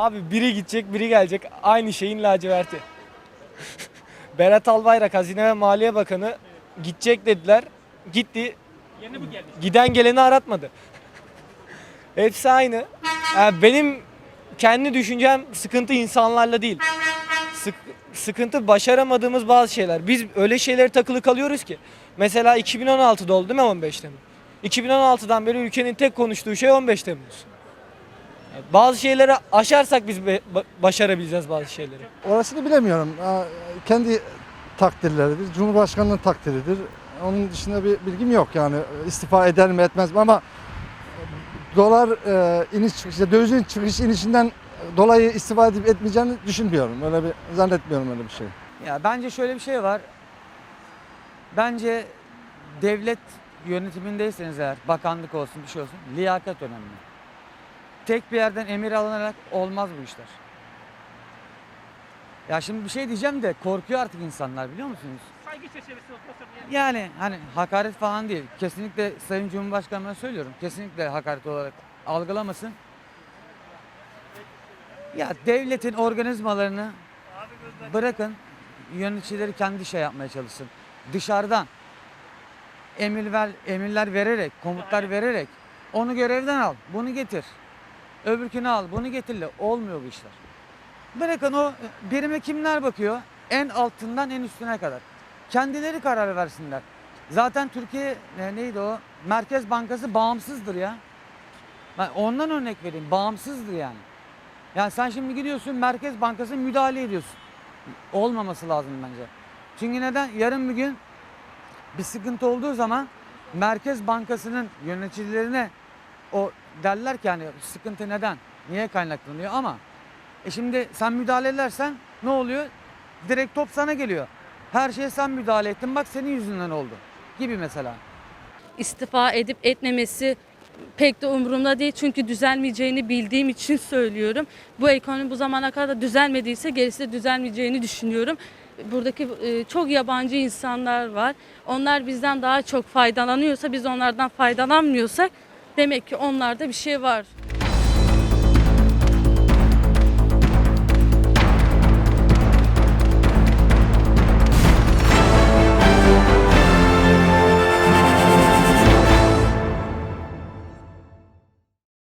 Abi biri gidecek biri gelecek aynı şeyin laciverti. Berat Albayrak Hazine ve Maliye Bakanı gidecek dediler. Gitti. Giden geleni aratmadı. Hepsi aynı. Yani benim kendi düşüncem sıkıntı insanlarla değil. Sık- sıkıntı başaramadığımız bazı şeyler. Biz öyle şeylere takılı kalıyoruz ki. Mesela 2016'da oldu değil mi 15 Temmuz? 2016'dan beri ülkenin tek konuştuğu şey 15 Temmuz. Bazı şeyleri aşarsak biz başarabileceğiz bazı şeyleri. Orasını bilemiyorum. Kendi takdirleridir. Cumhurbaşkanının takdiridir. Onun dışında bir bilgim yok yani istifa eder mi etmez mi ama dolar e, iniş çıkışı, dövizin çıkış inişinden dolayı istifa edip etmeyeceğini düşünmüyorum. Öyle bir zannetmiyorum öyle bir şey. Ya bence şöyle bir şey var. Bence devlet yönetimindeyseniz eğer bakanlık olsun bir şey olsun liyakat önemli. Tek bir yerden emir alınarak olmaz bu işler. Ya şimdi bir şey diyeceğim de korkuyor artık insanlar biliyor musunuz? Saygı oturmasın yani. Yani hani hakaret falan değil. Kesinlikle Sayın Cumhurbaşkanı'na söylüyorum. Kesinlikle hakaret olarak algılamasın. Ya devletin organizmalarını bırakın yöneticileri kendi şey yapmaya çalışsın. Dışarıdan emir ver, emirler vererek, komutlar vererek onu görevden al, bunu getir. Öbürkünü al, bunu getirle. Olmuyor bu işler. Bırakın o birime kimler bakıyor? En altından en üstüne kadar. Kendileri karar versinler. Zaten Türkiye ne, neydi o? Merkez Bankası bağımsızdır ya. Ben ondan örnek vereyim. Bağımsızdır yani. Yani sen şimdi gidiyorsun Merkez Bankası müdahale ediyorsun. Olmaması lazım bence. Çünkü neden? Yarın bir gün bir sıkıntı olduğu zaman Merkez Bankası'nın yöneticilerine o derler ki yani sıkıntı neden? Niye kaynaklanıyor ama e şimdi sen müdahale edersen ne oluyor? Direkt top sana geliyor. Her şeye sen müdahale ettin bak senin yüzünden oldu gibi mesela. istifa edip etmemesi pek de umurumda değil çünkü düzelmeyeceğini bildiğim için söylüyorum. Bu ekonomi bu zamana kadar düzelmediyse gerisi de düzelmeyeceğini düşünüyorum. Buradaki e, çok yabancı insanlar var. Onlar bizden daha çok faydalanıyorsa biz onlardan faydalanmıyorsak demek ki onlarda bir şey var.